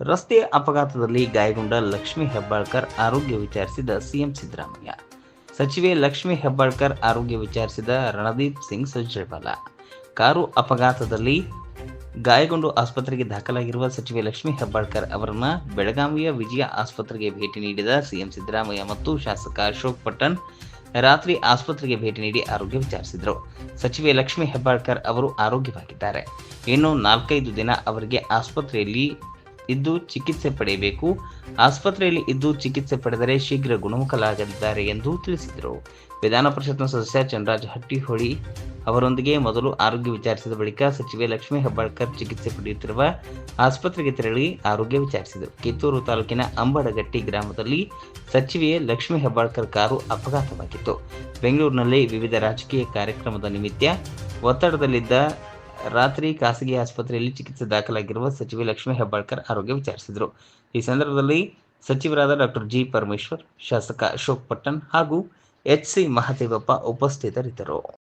ರಸ್ತೆ ಅಪಘಾತದಲ್ಲಿ ಗಾಯಗೊಂಡ ಲಕ್ಷ್ಮಿ ಹೆಬ್ಬಾಳ್ಕರ್ ಆರೋಗ್ಯ ವಿಚಾರಿಸಿದ ಸಿಎಂ ಸಿದ್ದರಾಮಯ್ಯ. ಸಚಿವೆ ಲಕ್ಷ್ಮಿ ಹೆಬ್ಬಾಳ್ಕರ್ ಆರೋಗ್ಯ ವಿಚಾರಿಸಿದ ರಣದೀಪ್ ಸಿಂಗ್ ಸುರ್ಜೇವಾಲಾ. ಕಾರು ಅಪಘಾತದಲ್ಲಿ ಗಾಯಗೊಂಡು ಆಸ್ಪತ್ರೆಗೆ ದಾಖಲಾಗಿರುವ ಸಚಿವೆ ಲಕ್ಷ್ಮೀ ಹೆಬ್ಬಾಳ್ಕರ್ ಅವರನ್ನ ಬೆಳಗಾವಿಯ ವಿಜಯ ಆಸ್ಪತ್ರೆಗೆ ಭೇಟಿ ನೀಡಿದ ಸಿಎಂ ಸಿದ್ದರಾಮಯ್ಯ ಮತ್ತು ಶಾಸಕ ಅಶೋಕ್ ಪಟ್ಟಣ್ ರಾತ್ರಿ ಆಸ್ಪತ್ರೆಗೆ ಭೇಟಿ ನೀಡಿ ಆರೋಗ್ಯ ವಿಚಾರಿಸಿದರು. ಸಚಿವೆ ಲಕ್ಷ್ಮೀ ಹೆಬ್ಬಾಳ್ಕರ್ ಅವರು ಆರೋಗ್ಯವಾಗಿದ್ದಾರೆ. ಇನ್ನು ನಾಲ್ಕೈದು ದಿನ ಅವರಿಗೆ ಆಸ್ಪತ್ರೆಯಲ್ಲಿ ಇದ್ದು ಚಿಕಿತ್ಸೆ ಪಡೆಯಬೇಕು. ಆಸ್ಪತ್ರೆಯಲ್ಲಿ ಇದ್ದು ಚಿಕಿತ್ಸೆ ಪಡೆದರೆ ಶೀಘ್ರ ಗುಣಮುಖಲಾಗಲಿದ್ದಾರೆ ಎಂದು ತಿಳಿಸಿದರು. ವಿಧಾನ ಪರಿಷತ್ನ ಸದಸ್ಯ ಚಂದ್ರರಾಜ ಹಟ್ಟಿಹೊಳಿ ಅವರೊಂದಿಗೆ ಮೊದಲು ಆರೋಗ್ಯ ವಿಚಾರಿಸಿದ ಬಳಿಕ ಸಚಿವೆ ಲಕ್ಷ್ಮೀ ಹೆಬ್ಬಾಳ್ಕರ್ ಚಿಕಿತ್ಸೆ ಪಡೆಯುತ್ತಿರುವ ಆಸ್ಪತ್ರೆಗೆ ತೆರಳಿ ಆರೋಗ್ಯ ವಿಚಾರಿಸಿದರು. ಕಿತ್ತೂರು ತಾಲೂಕಿನ ಅಂಬಡಗಟ್ಟಿ ಗ್ರಾಮದಲ್ಲಿ ಸಚಿವೆ ಲಕ್ಷ್ಮೀ ಹೆಬ್ಬಾಳ್ಕರ್ ಕಾರು ಅಪಘಾತವಾಗಿತ್ತು. ಬೆಂಗಳೂರಿನಲ್ಲಿ ವಿವಿಧ ರಾಜಕೀಯ ಕಾರ್ಯಕ್ರಮದ ನಿಮಿತ್ತ ಒತ್ತಡದಲ್ಲಿದ್ದ ರಾತ್ರಿ ಖಾಸಗಿ ಆಸ್ಪತ್ರೆಯಲ್ಲಿ ಚಿಕಿತ್ಸೆ ದಾಖಲಾಗಿರುವ ಸಚಿವೆ ಲಕ್ಷ್ಮೀ ಹೆಬ್ಬಾಳ್ಕರ್ ಆರೋಗ್ಯ ವಿಚಾರಿಸಿದರು. ಈ ಸಂದರ್ಭದಲ್ಲಿ ಸಚಿವರಾದ ಡಾಕ್ಟರ್ ಜಿ ಪರಮೇಶ್ವರ್, ಶಾಸಕ ಅಶೋಕ್ ಪಟ್ಟಣ್ ಹಾಗೂ ಎಚ್ ಸಿ ಮಹದೇವಪ್ಪ ಉಪಸ್ಥಿತರಿದ್ದರು.